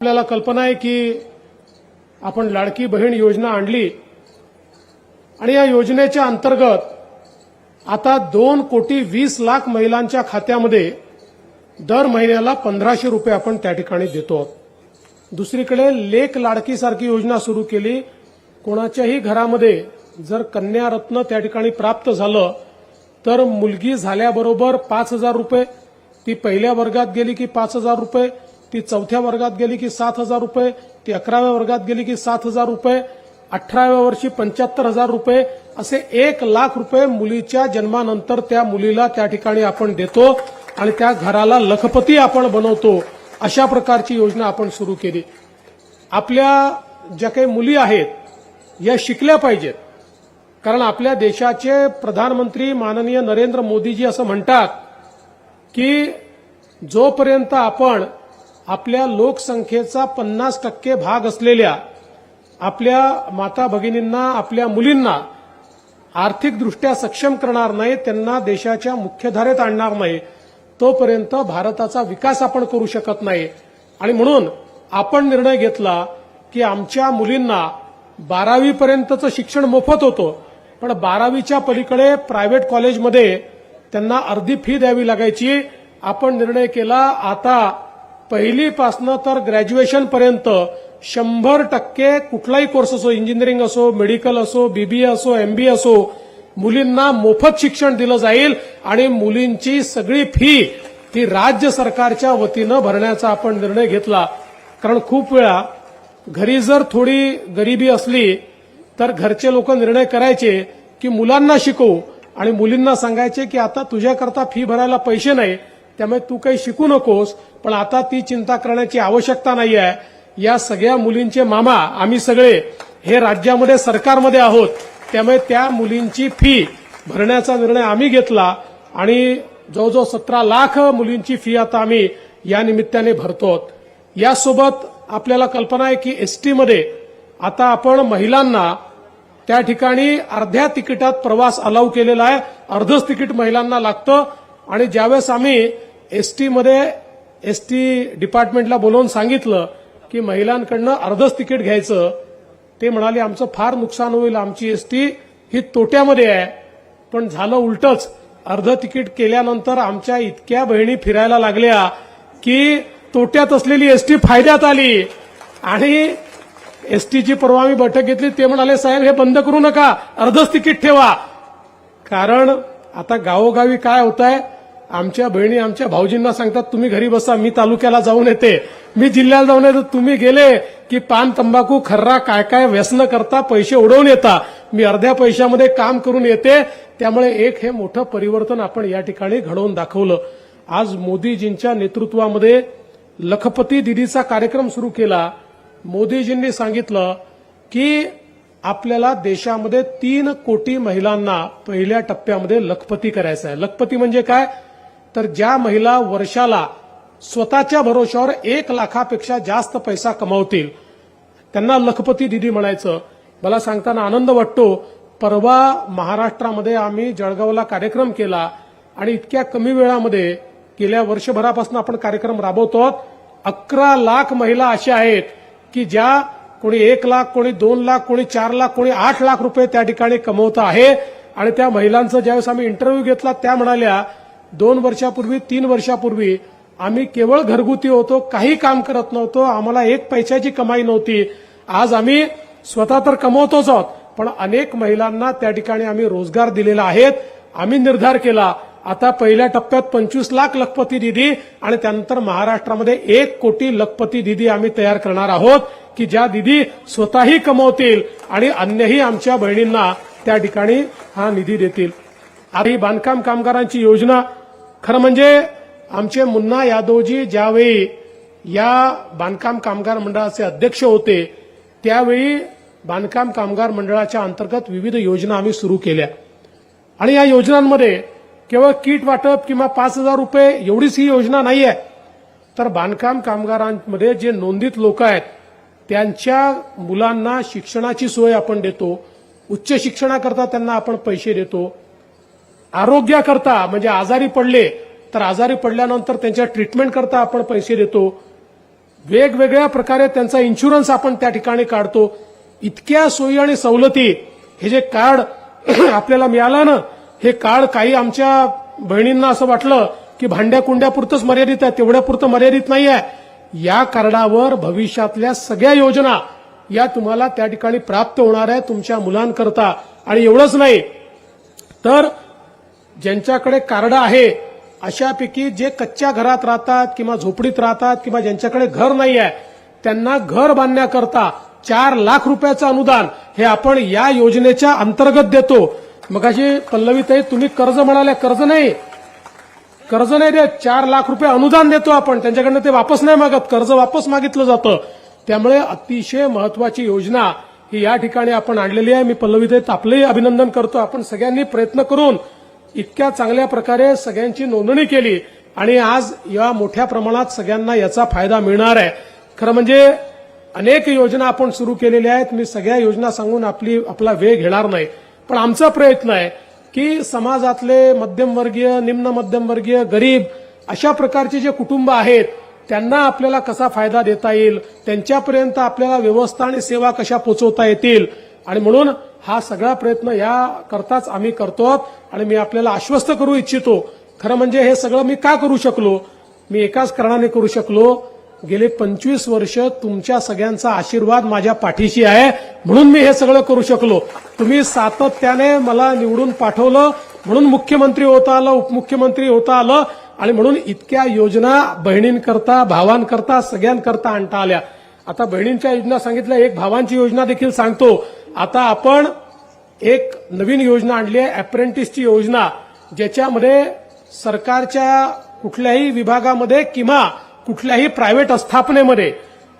आपल्याला कल्पना आहे की आपण लाडकी बहीण योजना आणली आणि या योजनेच्या अंतर्गत आता दोन कोटी वीस लाख महिलांच्या खात्यामध्ये दर महिन्याला पंधराशे रुपये आपण त्या ठिकाणी देतो. दुसरीकडे लेख लाडकीसारखी योजना सुरू केली. कोणाच्याही घरामध्ये जर कन्यारत्न त्या ठिकाणी प्राप्त झालं तर मुलगी झाल्याबरोबर पाच हजार रुपये ती पहिल्या वर्गात गेली की पाच हजार रुपये ती चौथ्या वर्गात गेली की सात हजार रुपये ती अकराव्या वर्गात गेली की सात हजार रुपये अठराव्या वर्षी पंच्याहत्तर हजार रुपये असे एक लाख रुपये मुलीच्या जन्मानंतर त्या मुलीला त्या ठिकाणी आपण देतो आणि त्या घराला लखपती आपण बनवतो. अशा प्रकारची योजना आपण सुरू केली. आपल्या ज्या काही मुली आहेत या शिकल्या पाहिजेत. कारण आपल्या देशाचे प्रधानमंत्री माननीय नरेंद्र मोदीजी असं म्हणतात की जोपर्यंत आपण आपल्या लोकसंख्येचा पन्नास टक्के भाग असलेल्या आपल्या माता भगिनींना आपल्या मुलींना आर्थिकदृष्ट्या सक्षम करणार नाही त्यांना देशाच्या मुख्यधारेत आणणार नाही तोपर्यंत भारताचा विकास आपण करू शकत नाही. आणि म्हणून आपण निर्णय घेतला की आमच्या मुलींना बारावीपर्यंतचं शिक्षण मोफत होतं पण बारावीच्या पलीकडे प्रायव्हेट कॉलेजमध्ये त्यांना अर्धी फी द्यावी लागायची. आपण निर्णय केला आता पहिलीपासनं तर ग्रॅज्युएशनपर्यंत शंभर टक्के कुठलाही कोर्स असो इंजिनिअरिंग असो मेडिकल असो बीबीए असो एमबीए असो मुलींना मोफत शिक्षण दिलं जाईल आणि मुलींची सगळी फी ही राज्य सरकारच्या वतीनं भरण्याचा आपण निर्णय घेतला. कारण खूप वेळा घरी जर थोडी गरिबी असली तर घरचे लोक निर्णय करायचे की मुलांना शिकवू आणि मुलींना सांगायचे की आता तुझ्याकरता फी भरायला पैसे नाही त्यामुळे तू काही शिकू नकोस पण आता ती चिंता करण्याची आवश्यकता नाही आहे या सगळ्या मुलींचे मामा आम्ही सगळे हे राज्यामध्ये सरकारमध्ये आहोत. त्यामुळे त्या मुलींची फी भरण्याचा निर्णय आम्ही घेतला आणि जवळजवळ सतरा लाख मुलींची फी आता आम्ही या निमित्ताने भरतो यासोबत आपल्याला कल्पना आहे की एसटीमध्ये आता आपण महिलांना त्या ठिकाणी अर्ध्या तिकिटात प्रवास अलाव केलेला आहे. अर्धच तिकीट महिलांना लागतं आणि ज्यावेळेस आम्ही एसटीमध्ये एसटी डिपार्टमेंटला बोलवून सांगितलं की महिलांकडनं अर्धच तिकीट घ्यायचं. ते म्हणाले आमचं फार नुकसान होईल. आमची एसटी ही तोट्यामध्ये आहे. पण झालं उलटच. अर्ध तिकीट केल्यानंतर आमच्या इतक्या बहिणी फिरायला लागल्या की तोट्यात असलेली एसटी फायद्यात आली. आणि एसटीची परवा मी बैठक घेतली. ते म्हणाले साहेब हे बंद करू नका. अर्धच तिकीट ठेवा. कारण आता गावोगावी काय होत आहे आमच्या बहिणी आमच्या भाऊजींना सांगतात तुम्ही घरी बसा मी तालुक्याला जाऊन येते. मी जिल्ह्याला जाऊन येतो. तुम्ही गेले की पान तंबाखू खर्रा काय काय व्यसन करता पैसे उडवून येता. मी अर्ध्या पैशामध्ये काम करून येते. त्यामुळे एक हे मोठं परिवर्तन आपण या ठिकाणी घडवून दाखवलं. आज मोदीजींच्या नेतृत्वामध्ये लखपती दिदीचा कार्यक्रम सुरू केला. मोदीजींनी सांगितलं की आपल्याला देशामध्ये तीन कोटी महिलांना पहिल्या टप्प्यामध्ये लखपती करायचं आहे. लखपती म्हणजे काय? तर ज्या महिला वर्षाला स्वतःच्या भरोशावर एक लाखापेक्षा जास्त पैसा कमावतील त्यांना लखपती दिदी म्हणायचं. मला सांगताना आनंद वाटतो परवा महाराष्ट्रामध्ये आम्ही जळगावला कार्यक्रम केला आणि इतक्या कमी वेळामध्ये गेल्या वर्षभरापासून आपण कार्यक्रम राबवतो अकरा लाख महिला अशा आहेत की ज्या कोणी एक लाख कोणी दोन लाख कोणी चार लाख कोणी आठ लाख रुपये त्या ठिकाणी कमवत आहे. आणि त्या महिलांचं ज्यावेळेस आम्ही इंटरव्ह्यू घेतला त्या म्हणाल्या दोन वर्षापूर्वी तीन वर्षापूर्वी आम्ही केवळ घरगुती होतो काही काम करत नव्हतो आम्हाला एक पैशाची कमाई नव्हती. आज आम्ही स्वतः तर कमवतोच आहोत पण अनेक महिलांना त्या ठिकाणी आम्ही रोजगार दिलेला आहेत आम्ही निर्धार केला आता पहिल्या टप्प्यात पंचवीस लाख लखपती दिदी आणि त्यानंतर महाराष्ट्रामध्ये एक कोटी लखपती दिदी आम्ही तयार करणार आहोत की ज्या दिदी स्वतःही कमवतील आणि अन्यही आमच्या बहिणींना त्या ठिकाणी हा निधी देतील. आता ही बांधकाम कामगारांची योजना खरं म्हणजे आमचे मुन्ना यादवजी ज्यावेळी या बांधकाम कामगार मंडळाचे अध्यक्ष होते त्यावेळी बांधकाम कामगार मंडळाच्या अंतर्गत विविध योजना आम्ही सुरू केल्या. आणि या योजनांमध्ये केवळ किट वाटप किंवा पाच हजार रुपये एवढीच ही योजना नाही आहे. तर बांधकाम कामगारांमध्ये जे नोंदित लोक आहेत त्यांच्या मुलांना शिक्षणाची सोय आपण देतो उच्च शिक्षणाकरता त्यांना आपण पैसे देतो आरोग्याकरता म्हणजे आजारी पडले तर आजारी पडल्यानंतर त्यांच्या ट्रीटमेंट करता आपण पैसे देतो. वेगवेगळ्या प्रकारे त्यांचा इन्शुरन्स आपण त्या ठिकाणी काढतो. इतक्या सोयी आणि सवलती हे जे कार्ड आपल्याला मिळालं ना हे कार्ड काही आमच्या बहिणींना असं वाटलं की भांड्या कुंड्यापुरतंच मर्यादित आहे तेवढ्यापुरतं मर्यादित नाही आहे या कार्डावर भविष्यातल्या सगळ्या योजना या तुम्हाला त्या ठिकाणी प्राप्त होणार आहे तुमच्या मुलांकरता. आणि एवढंच नाही. तर ज्यांच्याकडे कार्ड आहे अशापैकी जे कच्च्या घरात राहतात किंवा झोपडीत राहतात किंवा ज्यांच्याकडे घर नाही आहे त्यांना घर बांधण्याकरता चार लाख रुपयाचं अनुदान हे आपण या योजनेच्या अंतर्गत देतो. मग अशी पल्लवीताई तुम्ही कर्ज म्हणाले कर्ज नाही. कर्ज नाही देत चार लाख रुपये अनुदान देतो आपण. त्यांच्याकडनं ते वापस नाही मागत कर्ज वापस मागितलं जातं. त्यामुळे अतिशय महत्वाची योजना ही या ठिकाणी आपण आणलेली आहे. मी पल्लवीताईत आपलंही अभिनंदन करतो. आपण सगळ्यांनी प्रयत्न करून इतक्या चांगल्या प्रकारे सगळ्यांची नोंदणी केली आणि आज या मोठ्या प्रमाणात सगळ्यांना याचा फायदा मिळणार आहे. खरं म्हणजे अनेक योजना आपण सुरू केलेल्या आहेत. मी सगळ्या योजना सांगून आपली आपला वेळ घेणार नाही. पण आमचा प्रयत्न आहे की समाजातले मध्यमवर्गीय निम्न मध्यमवर्गीय गरीब अशा प्रकारचे जे कुटुंब आहेत त्यांना आपल्याला कसा फायदा देता येईल? त्यांच्यापर्यंत आपल्याला व्यवस्था आणि सेवा कशा पोचवता येतील? आणि म्हणून हा सगळा प्रयत्न या करताच आम्ही करतो आणि मी आपल्याला आश्वस्त करू इच्छितो. खरं म्हणजे हे सगळं मी का करू शकलो? मी एकाच कारणाने करू शकलो. गेले पंचवीस वर्ष तुमच्या सगळ्यांचा आशीर्वाद माझ्या पाठीशी आहे म्हणून मी हे सगळं करू शकलो. तुम्ही सातत्याने मला निवडून पाठवलं म्हणून मुख्यमंत्री होता आलं उपमुख्यमंत्री होता आलं आणि म्हणून इतक्या योजना बहिणींकरता भावांकरता सगळ्यांकरता आणता आल्या. आता बहिणींच्या योजना सांगितल्या एक भावांची योजना देखील सांगतो. आता आपण एक नवीन योजना आणली आहे अप्रेंटिसची योजना ज्याच्यामध्ये सरकारच्या कुठल्याही विभागामध्ये किंवा कुठल्याही प्रायव्हेट आस्थापनेमध्ये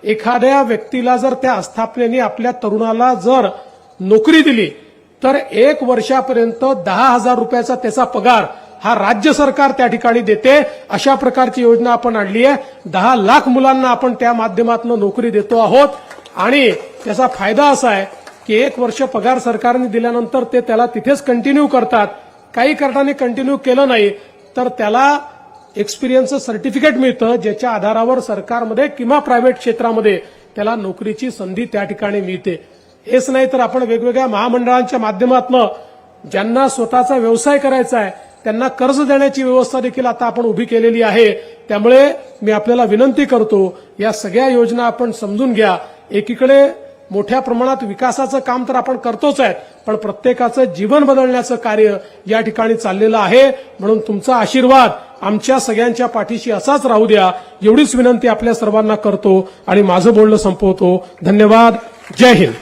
एखाद्या व्यक्तीला जर त्या आस्थापनेने आपल्या तरुणाला जर नोकरी दिली तर एक वर्षापर्यंत दहा हजार रुपयाचा त्याचा पगार हा राज्य सरकार त्या ठिकाणी देते. अशा प्रकारची योजना आपण आणली आहे. दहा लाख मुलांना आपण त्या माध्यमातून नोकरी देतो आहोत. आणि त्याचा फायदा असा आहे की एक वर्ष पगार सरकारने दिल्यानंतर ते त्याला तिथेच कंटिन्यू करतात. काही कारणाने कंटिन्यू केलं नाही तर त्याला एक्सपिरियन्सचं सर्टिफिकेट मिळतं ज्याच्या आधारावर सरकारमध्ये किंवा प्रायव्हेट क्षेत्रामध्ये त्याला नोकरीची संधी त्या ठिकाणी मिळते. हेच नाही तर आपण वेगवेगळ्या महामंडळांच्या माध्यमातून ज्यांना स्वतःचा व्यवसाय करायचा आहे त्यांना कर्ज देण्याची व्यवस्था देखील आता आपण उभी केलेली आहे. त्यामुळे मी आपल्याला विनंती करतो या सगळ्या योजना आपण समजून घ्या. एकीकडे मोठ्या प्रमाणात विकासाचं काम तर आपण करतोच आहे पण प्रत्येकाचं जीवन बदलण्याचं कार्य या ठिकाणी चाललेलं आहे. म्हणून तुमचा आशीर्वाद आमच्या सगळ्यांच्या पाठीशी असाच राहू द्या. एवढीच विनंती आपल्या सर्वांना करतो आणि माझं बोलणं संपवतो. धन्यवाद. जय हिंद.